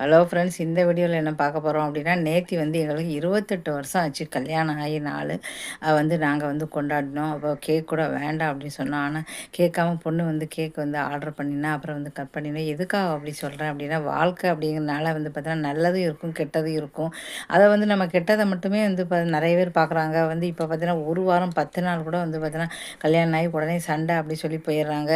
Hello friends இந்த வீடியோவில் என்ன பார்க்க போகிறோம் அப்படின்னா நேத்தி வந்து எங்களுக்கு இருபத்தெட்டு வருஷம் ஆச்சு. கல்யாணம் ஆகி நாள் வந்து நாங்கள் வந்து கொண்டாடினோம். அப்போ கேக் கூட வேண்டாம் அப்படின்னு சொன்னோம் ஆனால் கேட்காம பொண்ணு வந்து கேக் வந்து ஆர்டர் பண்ணினா அப்புறம் வந்து கட் பண்ணினோம் எதுக்காக அப்படி சொல்கிறேன் அப்படின்னா வாழ்க்கை அப்படிங்கிறனால வந்து பார்த்தீங்கன்னா நல்லதும் இருக்கும் கெட்டதும் இருக்கும். அதை வந்து நம்ம கெட்டதை மட்டுமே வந்து நிறைய பேர் பார்க்குறாங்க. வந்து இப்போ பார்த்தீங்கன்னா ஒரு வாரம் பத்து நாள் கூட வந்து பார்த்தீங்கன்னா கல்யாணம் ஆகி உடனே சண்டை அப்படி சொல்லி போயிடுறாங்க.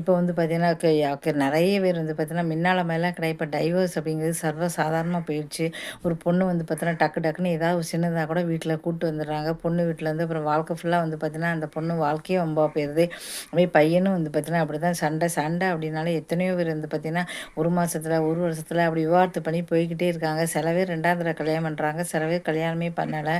இப்போ வந்து பார்த்தீங்கன்னா நிறைய பேர் வந்து பார்த்தீங்கன்னா மின்னால மேலே கிடையாது. இப்போ டைவர்ஸ் அப்படிங்கிறது அப்படிங்கிறது சர்வ சாதாரணமாக போயிடுச்சு. ஒரு பொண்ணு வந்து பார்த்தீங்கன்னா டக்கு டக்குன்னு ஏதாவது ஒரு சின்னதாக கூட வீட்டில் கூப்பிட்டு வந்துடுறாங்க. பொண்ணு வீட்டிலேருந்து அப்புறம் வாழ்க்கை ஃபுல்லாக வந்து பார்த்தீங்கன்னா அந்த பொண்ணு வாழ்க்கையே ரொம்ப போயிடுது அப்படியே பையனும் வந்து பார்த்தீங்கன்னா அப்படி தான் சண்டை சண்டை அப்படின்னாலே எத்தனையோ பேர் வந்து பார்த்திங்கன்னா ஒரு மாதத்தில் ஒரு வருஷத்தில் அப்படி விவாதத்து பண்ணி போய்கிட்டே இருக்காங்க. சில பேர் ரெண்டாவது தடவை கல்யாணம் பண்ணுறாங்க சில பேர் கல்யாணமே பண்ணலை.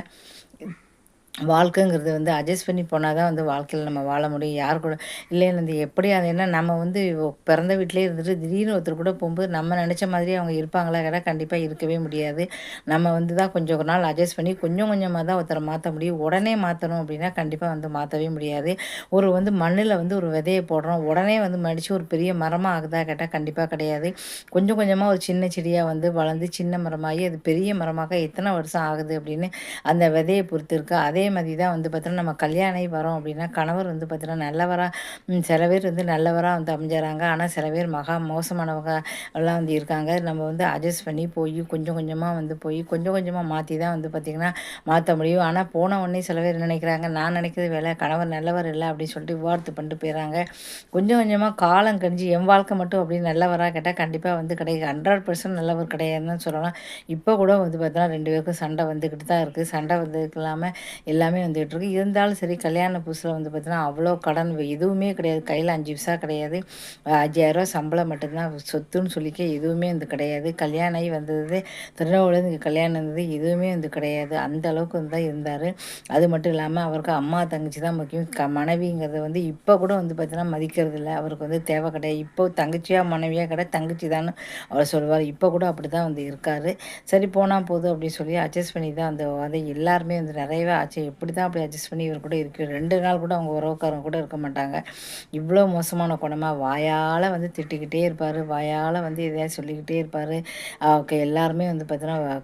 வாழ்க்கைங்கிறது வந்து அட்ஜஸ்ட் பண்ணி போனால் தான் வந்து வாழ்க்கையில் நம்ம வாழ முடியும். யார் கூட இல்லைன்னு வந்து எப்படி அது என்ன நம்ம வந்து பிறந்த வீட்டிலே இருந்துட்டு திடீர்னு ஒருத்தர் கூட போகும்போது நம்ம நினச்ச மாதிரி அவங்க இருப்பாங்களா? கேட்டால் கண்டிப்பாக இருக்கவே முடியாது. நம்ம வந்து தான் கொஞ்சம் ஒரு நாள் அட்ஜஸ்ட் பண்ணி கொஞ்சம் கொஞ்சமாக தான் ஒருத்தரை மாற்ற முடியும். உடனே மாற்றணும் அப்படின்னா கண்டிப்பாக வந்து மாற்றவே முடியாது. ஒரு வந்து மண்ணில் வந்து ஒரு விதையை போடுறோம். உடனே வந்து மடித்து ஒரு பெரிய மரமாக ஆகுதா கேட்டால் கண்டிப்பாக கிடையாது. கொஞ்சம் கொஞ்சமாக ஒரு சின்ன செடியாக வந்து வளர்ந்து சின்ன மரமாகி அது பெரிய மரமாக எத்தனை வருஷம் ஆகுது அப்படின்னு அந்த விதையை பொறுத்து இருக்குது அதே மாதிரி தான் வந்து பார்த்தோன்னா நம்ம கல்யாணம் வரோம் அப்படின்னா கணவர் வந்து பார்த்தோன்னா நல்லவராக சில பேர் வந்து நல்லவராக வந்து அமைஞ்சாராங்க ஆனால் சில பேர் மகா மோசமானவங்க எல்லாம் வந்து இருக்காங்க. நம்ம வந்து அட்ஜஸ்ட் பண்ணி போய் கொஞ்சம் கொஞ்சமாக வந்து போய் கொஞ்சம் கொஞ்சமாக மாற்றி தான் வந்து பார்த்திங்கன்னா மாற்ற முடியும். ஆனால் போன உடனே சில பேர் நினைக்கிறாங்க? நான் நினைக்கிறது வேலை கணவர் நல்லவர் இல்லை அப்படின்னு சொல்லிட்டு விவாதத்து பண்ணிட்டு போயிடறாங்க கொஞ்சம் கொஞ்சமாக காலம் கழிஞ்சு என் வாழ்க்கை மட்டும் அப்படி நல்லவராக கேட்டால் கண்டிப்பாக வந்து கிடையாது. ஹண்ட்ரட் பர்சன்ட் நல்லவர் கிடையாதுன்னு சொல்லலாம். இப்போ கூட வந்து பார்த்தோன்னா ரெண்டு பேருக்கும் சண்டை வந்துக்கிட்டு தான் இருக்குது சண்டை வந்ததுக்கு இல்லாமல் எல்லாமே வந்துகிட்ருக்கு. இருந்தாலும் சரி கல்யாண புதுசில் வந்து பார்த்திங்கன்னா அவ்வளோ கடன் எதுவுமே கிடையாது. கையில் அஞ்சு விசா கிடையாது. அஞ்சாயிரரூவா சம்பளம் மட்டும்தான். சொத்துன்னு சொல்லிக்க எதுவுமே வந்து கிடையாது. கல்யாணம் ஆகி வந்தது திருநெல்வேலியில் இங்கே கல்யாணம் இருந்தது எதுவுமே வந்து கிடையாது. அந்த அளவுக்கு வந்து தான் இருந்தார். அது மட்டும் இல்லாமல் அவருக்கு அம்மா தங்கச்சி தான் முக்கியம். க மனைவிங்கிறது வந்து இப்போ கூட வந்து பார்த்தீங்கன்னா மதிக்கிறது இல்லை. அவருக்கு வந்து தேவை கிடையாது. இப்போ தங்கச்சியாக மனைவியாக கிடையாது. தங்கச்சி தான் அவர் சொல்லுவார். இப்போ கூட அப்படி தான் வந்து இருக்கார். சரி போனால் போதும் அப்படின்னு சொல்லி அட்ஜஸ்ட் பண்ணி தான் அந்த அதை எல்லாருமே வந்து நிறையவே ஆச்சு. எப்படி தான் அப்படி அட்ஜஸ்ட் பண்ணி இவர் கூட இருக்கு. ரெண்டு நாள் கூட அவங்க உறவுக்காரங்க கூட இருக்க மாட்டாங்க. இவ்வளோ மோசமான குணமாக வாயால் வந்து திட்டிக்கிட்டே இருப்பார். வாயால் வந்து எதையாவது சொல்லிக்கிட்டே இருப்பார். அவங்க எல்லாருமே வந்து பார்த்தீங்கன்னா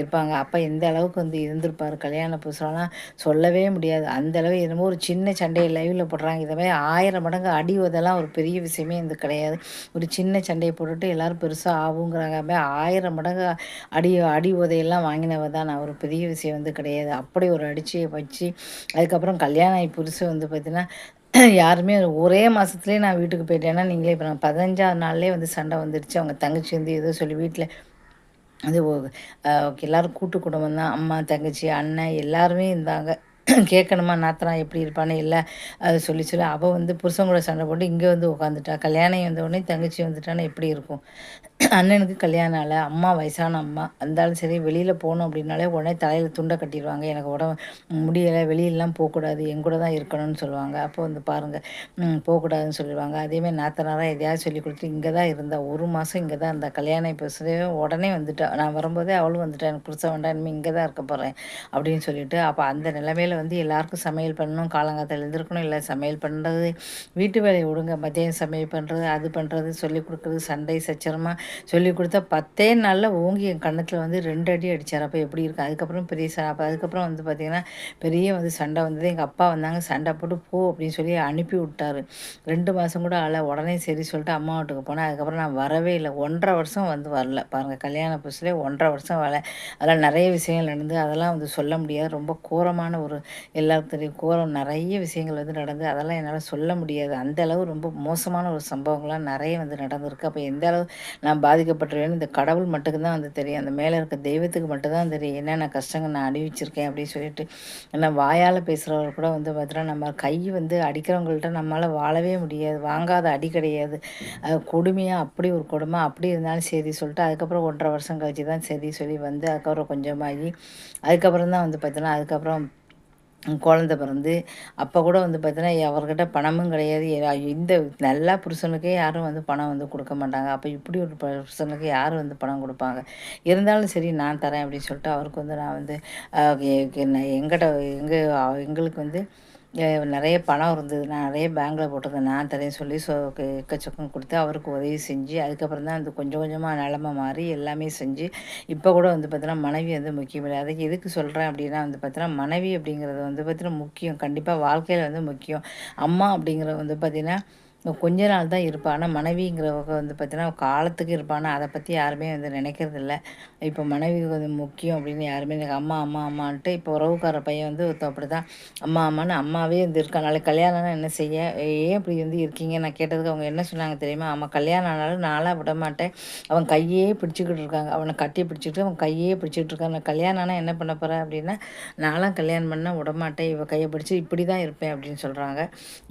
இருப்பாங்க. அப்போ எந்த அளவுக்கு வந்து இருந்திருப்பார்? கல்யாண புதுசுலாம் சொல்லவே முடியாது. அந்த அளவு என்னமோ ஒரு சின்ன சண்டையை லைவில் போடுறாங்க. இதை மாதிரி ஆயிரம் மடங்கு அடி உதெல்லாம் ஒரு பெரிய விஷயமே வந்து கிடையாது. ஒரு சின்ன சண்டையை போட்டுட்டு எல்லோரும் பெருசாக ஆகுங்கிறாங்க. ஆயிரம் மடங்கு அடி அடி உதையெல்லாம் வாங்கினவ தான். நான் ஒரு பெரிய விஷயம் வந்து கிடையாது. அப்படி ஒரு அடித்து அடிச்சு வச்சு அதுக்கப்புறம் கல்யாணம் ஆகி புதுசு வந்து பார்த்திங்கன்னா யாருமே ஒரே மாதத்துலேயே நான் வீட்டுக்கு போயிட்டேன்னா நீங்களே இப்போ நான் பதினஞ்சாவது நாள்லேயே வந்து சண்டை வந்துடுச்சு அவங்க தங்கச்சி வந்து ஏதோ சொல்லி வீட்டில் அது எல்லோரும் கூட்டு குடும்பம் தான். அம்மா தங்கச்சி அண்ணன் எல்லாருமே இருந்தாங்க. கேட்கணுமா நாத்தனா எப்படி இருப்பான்னு இல்லை. அதை சொல்லி சொல்லி அவள் வந்து புருஷன் கூட சண்டை போட்டு இங்கே வந்து உட்காந்துட்டா கல்யாணம் வந்த உடனே தங்கச்சி வந்துட்டான்னு எப்படி இருக்கும்? அண்ணனுக்கு கல்யாணம் ஆகலை அம்மா வயசான அம்மா. இருந்தாலும் சரி வெளியில் போகணும் அப்படின்னாலே உடனே தலையில் துண்டை கட்டிடுவாங்க. எனக்கு உடம்பு முடியலை வெளியிலலாம் போகக்கூடாது என் கூட தான் இருக்கணும்னு சொல்லுவாங்க. அப்போ வந்து பாருங்கள் போகக்கூடாதுன்னு சொல்லிடுவாங்க. அதேமாதிரி நாத்தனாராக எதையாவது சொல்லி கொடுத்துட்டு இங்கே தான் இருந்தால் ஒரு மாதம் இங்கே தான் இருந்தால் கல்யாணம் இப்போ உடனே வந்துட்டா. நான் வரும்போதே அவளும் வந்துட்டேன் எனக்கு புதுசாக வேண்டாம் இனிமேல் இங்கே தான் இருக்க போகிறேன் அப்படின்னு சொல்லிட்டு அப்போ அந்த நிலைமையில் வந்து எல்லாருக்கும் சமையல் பண்ணணும் காலங்காத்தில் எழுந்திருக்கணும் இல்லை சமையல் பண்ணுறது வீட்டு வேலையை விடுங்க மதியம் சமையல் பண்ணுறது அது பண்ணுறது சொல்லி கொடுக்குறது சண்டை சச்சரமாக சொல்லி கொடுத்தா பத்தே நாளில் ஓங்கி என் கண்ணத்தில் வந்து ரெண்டு அடி அடித்தார் அப்போ எப்படி இருக்குது அதுக்கப்புறம் பெரிய அப்போ அதுக்கப்புறம் வந்து பார்த்திங்கன்னா பெரிய வந்து சண்டை வந்தது. எங்கள் அப்பா வந்தாங்க சண்டை போட்டு போ அப்படின்னு சொல்லி அனுப்பி விட்டார். ரெண்டு மாதம் கூட ஆள உடனே சரி சொல்லிட்டு அம்மா வீட்டுக்கு போனேன். அதுக்கப்புறம் நான் வரவே இல்லை. ஒன்றரை வருஷம் வந்து வரல. பாருங்கள் கல்யாண புதுசுலேயே ஒன்றரை வருஷம் வரல. அதெல்லாம் நிறைய விஷயங்கள் நடந்து அதெல்லாம் வந்து சொல்ல முடியாது. ரொம்ப கோரமான ஒரு எல்லாருக்கும் தெரியும். கோரம் நிறைய விஷயங்கள் வந்து நடந்து அதெல்லாம் என்னால் சொல்ல முடியாது. அந்த அளவு ரொம்ப மோசமான ஒரு சம்பவங்கள்லாம் நிறைய வந்து நடந்திருக்கு. அப்போ எந்த அளவு நான் நான் இந்த கடவுள் மட்டும்தான் வந்து தெரியும். அந்த மேலே இருக்க தெய்வத்துக்கு மட்டும்தான் தெரியும். என்னென்ன கஷ்டங்கள் நான் அனுபவிச்சிருக்கேன் அப்படின்னு சொல்லிட்டு ஏன்னா வாயால் பேசுகிறவர் கூட வந்து பார்த்தீங்கன்னா நம்ம கை வந்து அடிக்கிறவங்கள்ட்ட நம்மளால் வாழவே முடியாது. வாங்காத அடி கிடையாது. அது கொடுமையாக அப்படி ஒரு கொடுமை அப்படி இருந்தாலும் சரி சொல்லிட்டு அதுக்கப்புறம் ஒன்றரை வருஷம் கழிச்சு தான் சரி சொல்லி வந்து அதுக்கப்புறம் கொஞ்சமாகி அதுக்கப்புறம் தான் வந்து பார்த்தீங்கன்னா அதுக்கப்புறம் குழந்த பிறந்து அப்போ கூட வந்து பார்த்தீங்கன்னா அவர்கிட்ட பணமும் கிடையாது. இந்த நல்லா புருஷனுக்கே யாரும் வந்து பணம் வந்து கொடுக்க மாட்டாங்க. அப்போ இப்படி ஒரு புருஷனுக்கு யார் வந்து பணம் கொடுப்பாங்க? இருந்தாலும் சரி நான் தரேன் அப்படின்னு சொல்லிட்டு அவருக்கு வந்து நான் வந்து எங்கிட்ட எங்கள் எங்களுக்கு வந்து நிறைய பணம் இருந்தது. நான் நிறைய பேங்க்கில் போட்டிருந்தேன். நான் தரேன் சொல்லி சொ எக்கச்சக்கம் கொடுத்து அவருக்கு உதவி செஞ்சு அதுக்கப்புறம் தான் வந்து கொஞ்சம் கொஞ்சமாக நிலமை மாறி எல்லாமே செஞ்சு இப்போ கூட வந்து பார்த்தீங்கன்னா மனைவி வந்து முக்கியம் இல்லை. அதுக்கு எதுக்கு சொல்கிறேன் அப்படின்னா வந்து பார்த்தீங்கன்னா மனைவி அப்படிங்கிறது வந்து பார்த்தீங்கன்னா முக்கியம். கண்டிப்பாக வாழ்க்கையில் வந்து முக்கியம். அம்மா அப்படிங்கிறது வந்து பார்த்திங்கன்னா கொஞ்ச நாள் தான் இருப்பாள் ஆனால் மனைவிங்கிறவங்க வந்து பார்த்தீங்கன்னா காலத்துக்கு இருப்பானா அதை பற்றி யாருமே வந்து நினைக்கிறது இல்லை. இப்போ மனைவி வந்து முக்கியம் அப்படின்னு யாருமே எனக்கு அம்மா அம்மா அம்மான்ட்டு இப்போ உறவுக்கார பையன் வந்து ஒருத்தன் அப்படி தான் அம்மா அம்மான்னு அம்மாவே வந்து இருக்கா நாளைக்கு கல்யாணம்னா என்ன செய்ய? ஏன் இப்படி வந்து இருக்கீங்க? நான் கேட்டதுக்கு அவங்க என்ன சொன்னாங்க தெரியுமா? அம்மா கல்யாணம் ஆனாலும் நாளாக விட மாட்டேன். அவன் கையே பிடிச்சிக்கிட்டு இருக்காங்க. அவனை கட்டி பிடிச்சிட்டு அவன் கையே பிடிச்சிக்கிட்டு இருக்காங்க நான் கல்யாணம் ஆனால் என்ன பண்ண போகிறேன் அப்படின்னா நானும் கல்யாணம் பண்ணால் விடமாட்டேன் இவன் கையை பிடிச்சி இப்படி தான் இருப்பேன் அப்படின்னு சொல்கிறாங்க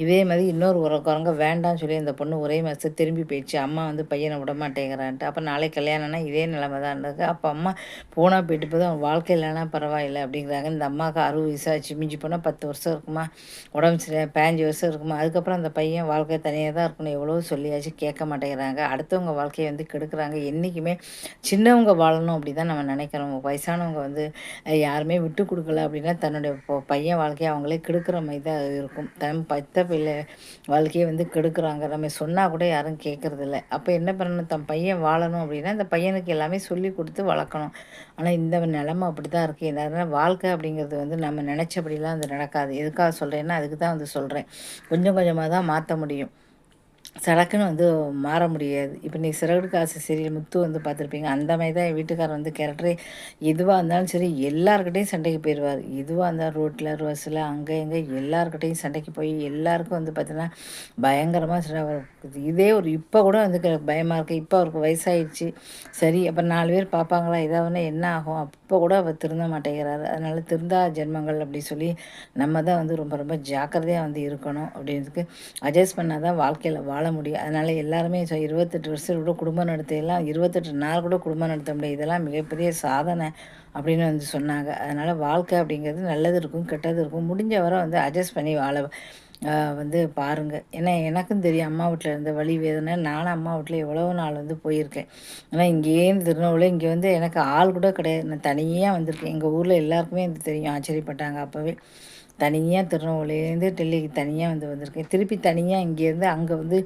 இதே மாதிரி இன்னொரு உறவுக்காரங்க வேண்டாம்னு சொல்லி அந்த பொண்ணு ஒரே மாதம் திரும்பி போயிடுச்சு. அம்மா வந்து பையனை விட மாட்டேங்கிறான்ட்டு. அப்போ நாளைக்கு கல்யாணம்னா இதே நிலமை தான் இருந்தது. அப்போ அம்மா போனால் போயிட்டு போதும் அவன் வாழ்க்கை இல்லைனா பரவாயில்லை அப்படிங்கிறாங்க. இந்த அம்மாவுக்கு அறுபது வயசாச்சு மிஞ்சி போனால் பத்து வருஷம் இருக்குமா? உடம்பு சரியாக பதினஞ்சு வருஷம் இருக்குமா? அதுக்கப்புறம் அந்த பையன் வாழ்க்கை தனியாக தான் இருக்கணும். எவ்வளோ சொல்லியாச்சு. கேட்க மாட்டேங்கிறாங்க. அடுத்தவங்க வாழ்க்கையை வந்து கெடுக்கிறாங்க. என்றைக்குமே சின்னவங்க வாழணும் அப்படி தான் நம்ம நினைக்கிறோம். வயசானவங்க வந்து யாருமே விட்டு கொடுக்கல அப்படின்னா தன்னுடைய பையன் வாழ்க்கையை அவங்களே கெடுக்கிற மாதிரி தான் இருக்கும். தன் பத்த பிள்ளை வாழ்க்கையை வந்து கெடு எடுக்கிறாங்க நம்ம சொன்னால் கூட யாரும் கேட்குறதில்ல. அப்போ என்ன பண்ணணும்? தன் பையன் வாழணும் அப்படின்னா இந்த பையனுக்கு எல்லாமே சொல்லி கொடுத்து வளர்க்கணும். ஆனால் இந்த நிலமை அப்படி தான் இருக்குது அதனால் வாழ்க்கை அப்படிங்கிறது வந்து நம்ம நினச்சபடிலாம் அது நடக்காது. எதுக்காக சொல்கிறேன்னா அதுக்கு தான் வந்து சொல்கிறேன் கொஞ்சம் கொஞ்சமாக தான் மாற்ற முடியும். சடக்குன்னு வந்து மாற முடியாது. இப்போ நீ சிறகு காசு சீரியல் முத்து வந்து பார்த்துருப்பீங்க. அந்த மாதிரி தான் என் வீட்டுக்காரர் வந்து கேரக்டரே எதுவாக இருந்தாலும் சரி எல்லாருக்கிட்டையும் சண்டைக்கு போயிடுவார் எதுவாக இருந்தால் ரோட்டில் ரோஸில் அங்கே எங்கே எல்லாருக்கிட்டையும் சண்டைக்கு போய் எல்லாருக்கும் வந்து பார்த்தீங்கன்னா பயங்கரமாக சண்டை இதே ஒரு இப்போ கூட வந்து பயமாக இருக்குது இப்போ அவருக்கு வயசாகிடுச்சு சரி அப்போ நாலு பேர் பார்ப்பாங்களா இதாகனா என்ன ஆகும்? அப்போ கூட அவர் திருந்த மாட்டேங்கிறாரு. அதனால் திருந்தா ஜென்மங்கள் அப்படி சொல்லி நம்ம தான் வந்து ரொம்ப ரொம்ப ஜாக்கிரதையாக வந்து இருக்கணும் அப்படின்றதுக்கு அட்ஜஸ்ட் பண்ணால் தான் வாழ்க்கையில் வாழ முடியும். அதனால் எல்லாருமே இருபத்தெட்டு வருஷம் கூட குடும்பம் நடத்தையெல்லாம் இருபத்தெட்டு நாள் கூட குடும்பம் நடத்த முடியும் இதெல்லாம் மிகப்பெரிய சாதனை அப்படின்னு வந்து சொன்னாங்க. அதனால் வாழ்க்கை அப்படிங்கிறது நல்லது இருக்கும் கெட்டது இருக்கும். முடிஞ்ச வரை வந்து அட்ஜஸ்ட் பண்ணி வாழ வந்து பாருங்கள் ஏன்னா எனக்கும் தெரியும் அம்மா வீட்டில் இருந்த வழி வேதனை. நானும் அம்மா வீட்டில் எவ்வளோ நாள் வந்து போயிருக்கேன். ஆனால் இங்கேயும் திருநெல்வேலி இங்கே வந்து எனக்கு ஆள் கூட கிடையாது. நான் தனியாக வந்திருக்கேன். எங்கள் ஊரில் எல்லாருக்குமே வந்து தெரியும். ஆச்சரியப்பட்டாங்க அப்போவே. தனியாக திருநெல்வேலியிலேருந்து டெல்லிக்கு தனியாக வந்து வந்திருக்கேன். திருப்பி தனியாக இங்கேருந்து அங்கே வந்து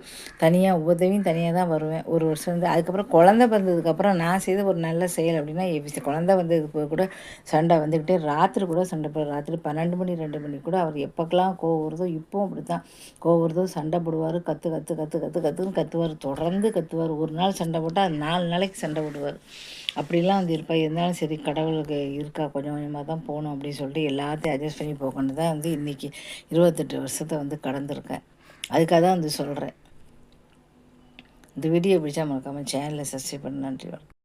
தனியாக உதவியும் தனியாக தான் வருவேன். ஒரு வருஷம் வந்து அதுக்கப்புறம் குழந்த பிறந்ததுக்கப்புறம் நான் செய்த ஒரு நல்ல செயல் அப்படின்னா குழந்த வந்ததுக்கு கூட சண்டை வந்துக்கிட்டே ராத்திரி கூட சண்டை போடுற ராத்திரி பன்னெண்டு மணி ரெண்டு மணி கூட அவர் எப்போக்கெல்லாம் கோவம் வருதோ இப்போவும் அப்படி தான் கோவம் வருதோ சண்டை போடுவார் கற்று கற்று கற்று கற்று கற்றுன்னு கற்றுவார் தொடர்ந்து கற்றுவார் ஒரு நாள் சண்டை போட்டால் நாலு நாளைக்கு சண்டை போடுவார். அப்படிலாம் வந்து இருப்பா. இருந்தாலும் சரி கடவுளுக்கு இருக்கா? கொஞ்சம் கொஞ்சமாக தான் போகணும் அப்படின்னு சொல்லிட்டு எல்லாத்தையும் அட்ஜஸ்ட் பண்ணி போகணும் தான் வந்து இன்றைக்கி இருபத்தெட்டு வருஷத்தை வந்து கடந்திருக்கேன். அதுக்காக தான் வந்து சொல்கிறேன் இந்த வீடியோ பிடிச்சா மறக்காமல் சேனலில் சப்ஸ்கிரைப் பண்ண. நன்றி வணக்கம்.